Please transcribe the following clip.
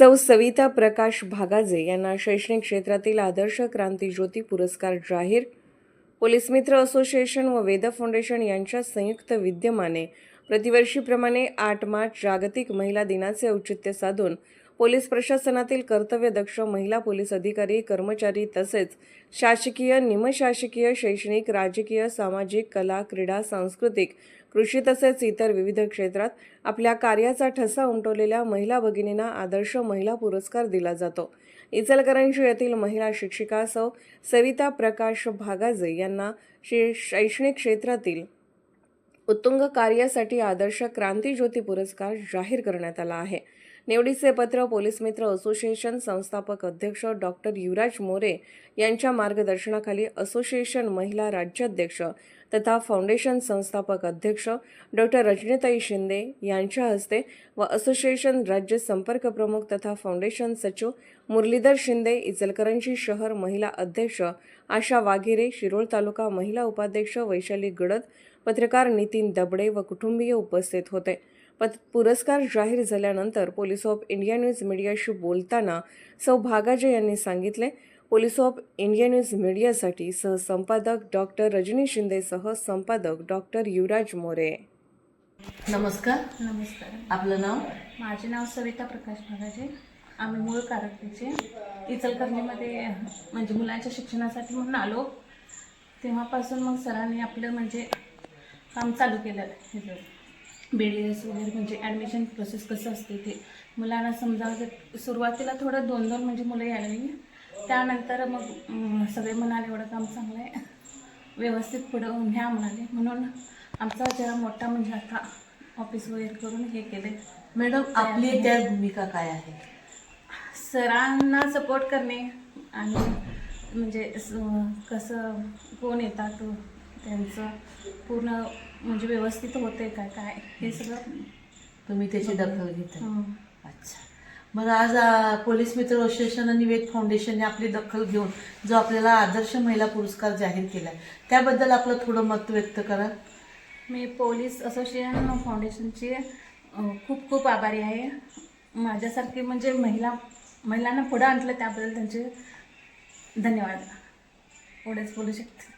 सौ सविता प्रकाश भागाजे यांना शैक्षणिक क्षेत्रातील आदर्श क्रांती ज्योती पुरस्कार जाहीर. पोलीस मित्र असोसिएशन व वेद फाउंडेशन यांच्या संयुक्त विद्यमाने प्रतिवर्षीप्रमाणे आठ मार्च जागतिक महिला दिनाचे औचित्य साधून पोलीस प्रशासनातील कर्तव्यदक्ष महिला पोलीस अधिकारी कर्मचारी तसेच शासकीय निमशासकीय शैक्षणिक राजकीय सामाजिक कला क्रीडा सांस्कृतिक कृषी तसेच इतर विविध क्षेत्रात आपल्या कार्याचा ठसा उमटवलेल्या महिला भगिनींना आदर्श महिला पुरस्कार दिला जातो. इचलकरंजी येथील महिला शिक्षिका सौ. सविता प्रकाश भागाजे यांना शे शैक्षणिक क्षेत्रातील उत्तुंग कार्यासाठी आदर्श क्रांतीज्योती पुरस्कार जाहीर करण्यात आला आहे. निवडीचे पत्र पोलीस मित्र असोसिएशन संस्थापक अध्यक्ष डॉक्टर युवराज मोरे यांच्या मार्गदर्शनाखाली असोसिएशन महिला राज्याध्यक्ष तथा फाउंडेशन संस्थापक अध्यक्ष डॉक्टर रजनीताई शिंदे यांच्या हस्ते व असोसिएशन राज्य संपर्क प्रमुख तथा फाउंडेशन सचिव मुरलीधर शिंदे इचलकरंजी शहर महिला अध्यक्ष आशा वाघेरे शिरोळ तालुका महिला उपाध्यक्ष वैशाली गडद पत्रकार नितीन दबडे व कुटुंबीय उपस्थित होते. पत पुरस्कार जाहीर झाल्यानंतर पोलीस ऑफ इंडिया न्यूज मीडियाशी बोलताना सौ भागाजे यांनी सांगितले पोलीस ऑफ इंडिया न्यूज मीडियासाठी सहसंपादक डॉक्टर रजनी शिंदेसह संपादक डॉक्टर युवराज मोरे. नमस्कार. नमस्कार. आपलं नाव? माझे नाव सविता प्रकाश भागाजे. आम्ही मूळ कारंजीचे इचलकरंजीमध्ये म्हणजे मुलांच्या शिक्षणासाठी म्हणून आलो. तेव्हापासून मग सरांनी आपलं म्हणजे काम चालू केलं. बी डी एस वगैरे म्हणजे ॲडमिशन प्रोसेस कसं असते ते. मुलांना समजावं सुरुवातीला थोडं दोन दोन म्हणजे मुलं यायला लागली त्यानंतर मग सगळे म्हणाले एवढं काम चांगलं आहे व्यवस्थित पुढं न्या म्हणाले. म्हणून आमचा जरा मोठा म्हणजे आता ऑफिस वगैरे करून हे केले मॅडम आपली त्या भूमिका काय आहे? सरांना सपोर्ट करणे आणि म्हणजे कसं कोण येतात त्यांचं पूर्ण म्हणजे व्यवस्थित होते काय काय? हे सगळं तुम्ही त्याची दखल घेता हं. अच्छा. मग आज आ, पोलीस मित्र असोसिएशन आणि वेद फाउंडेशनने आपली दखल घेऊन जो आपल्याला आदर्श महिला पुरस्कार जाहीर केला त्याबद्दल आपलं थोडं मत व्यक्त करा. मी पोलीस असोसिएशन फाउंडेशनची अ, खूप खूप आभारी आहे. माझ्यासारखी म्हणजे महिला महिलांना पुढं आणलं त्याबद्दल त्यांचे धन्यवाद. एवढेच बोलू शकते.